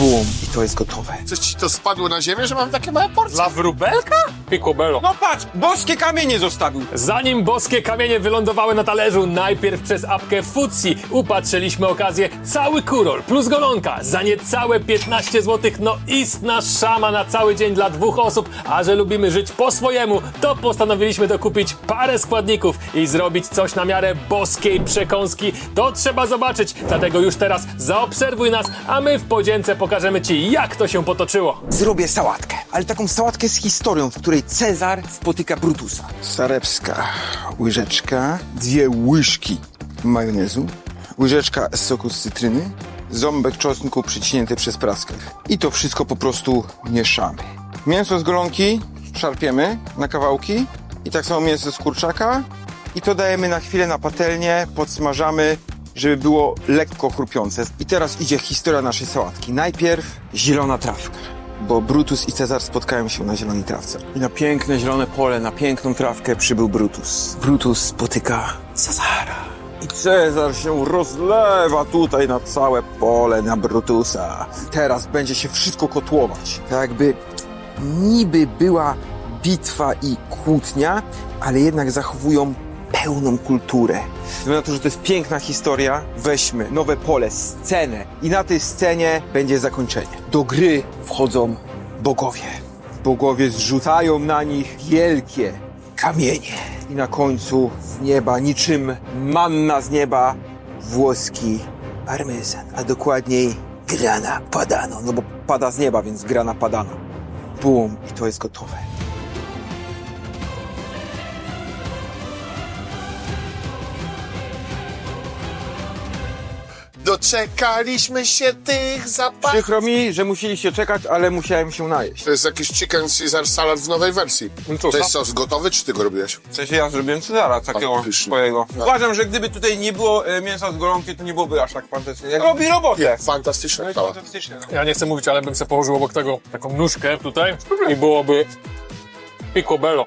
Bum, i to jest gotowe. Coś ci to spadło na ziemię, że mam takie małe porcje? Dla wróbelka? Picobello. No patrz, boskie kamienie zostawił. Zanim boskie kamienie wylądowały na talerzu, najpierw przez apkę Futsi upatrzyliśmy okazję cały kurol plus golonka za niecałe 15 zł. No istna szama na cały dzień dla dwóch osób, a że lubimy żyć po swojemu, to postanowiliśmy dokupić parę składników i zrobić coś na miarę boskiej przekąski. To trzeba zobaczyć, dlatego już teraz zaobserwuj nas, a my w podzięce pokażemy Ci jak to się potoczyło. Zrobię sałatkę, ale taką sałatkę z historią, w której Cezar spotyka Brutusa. Sarepska łyżeczka, dwie łyżki majonezu, łyżeczka soku z cytryny, ząbek czosnku przyciśnięty przez praskę. I to wszystko po prostu mieszamy. Mięso z golonki szarpiemy na kawałki i tak samo mięso z kurczaka i to dajemy na chwilę na patelnię, podsmażamy, żeby było lekko chrupiące. I teraz idzie historia naszej sałatki. Najpierw zielona trawka, bo Brutus i Cezar spotkają się na zielonej trawce. I na piękne zielone pole, na piękną trawkę przybył Brutus. Brutus spotyka Cezara. I Cezar się rozlewa tutaj na całe pole, na Brutusa. Teraz będzie się wszystko kotłować. Tak jakby niby była bitwa i kłótnia, ale jednak zachowują pełną kulturę. Ze na to, że to jest piękna historia, weźmy nowe pole, scenę i na tej scenie będzie zakończenie. Do gry wchodzą bogowie. Bogowie zrzucają na nich wielkie kamienie. I na końcu z nieba, niczym manna z nieba, włoski parmezan, a dokładniej grana padano. No bo pada z nieba, więc grana padano. Bum, i to jest gotowe. Doczekaliśmy się tych zapachów. Przykro mi, że musieliście czekać, ale musiałem się najeść. To jest jakiś chicken Caesar salad w nowej wersji. No cóż, To jest sos gotowy, czy ty go robiłeś? W sensie ja zrobiłem Cezara takiego pyszny. swojego. Uważam, że gdyby tutaj nie było e, mięsa z golonki, to nie byłoby aż tak fantastycznie. Robi robotę! Fantastyczna sprawa. Fantastycznie. no. Ja nie chcę mówić, ale bym sobie położył obok tego taką nóżkę tutaj i byłoby Picobello.